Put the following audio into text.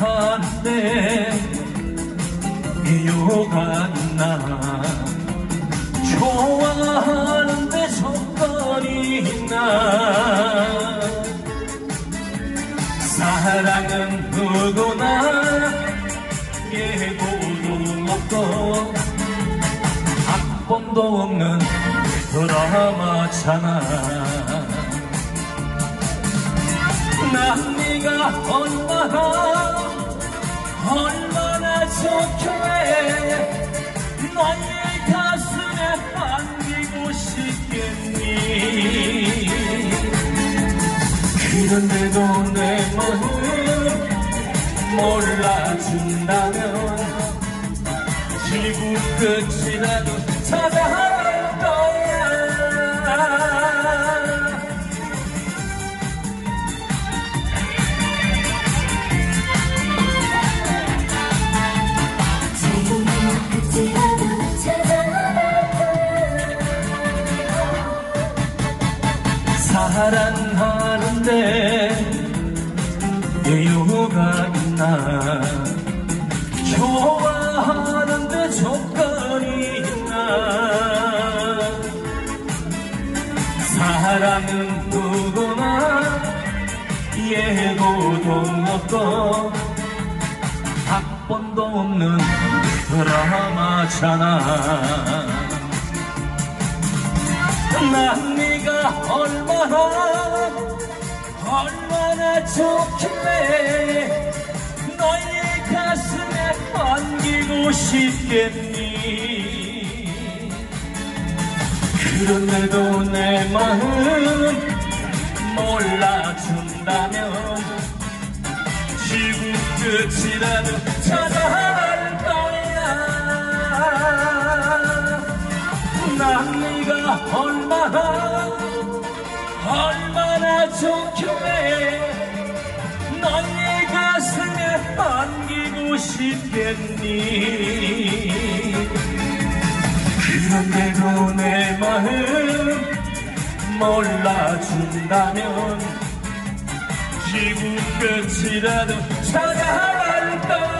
사랑하는데 이유가 있나? 좋아하는데 조건이 있나? 사랑은 누구나 예고도 없고 악범도 없는 드라마잖아. 난 네가 얼마나 얼마나 좋길래 너의 가슴에 안기고 싶겠니? 그런데도 내 마음 몰라준다면 지구 끝이라도 찾아 사랑하는데 이유가 있나? 좋아하는데 조건이 있나? 사랑은 누구나 예고도 없고 각본도 없는 드라마잖아 난 네가 얼마나 얼마나 좋길래 너의 가슴에 안기고 싶겠니? 그런데도 내 마음 몰라준다면 지구 끝이라도 찾아갈 거야. 난 네가 얼마나 얼마나 좋길래 너의 가슴에 안기고 싶겠니? 그런데도 내 마음 몰라준다면 지구 끝이라도 찾아갈 거야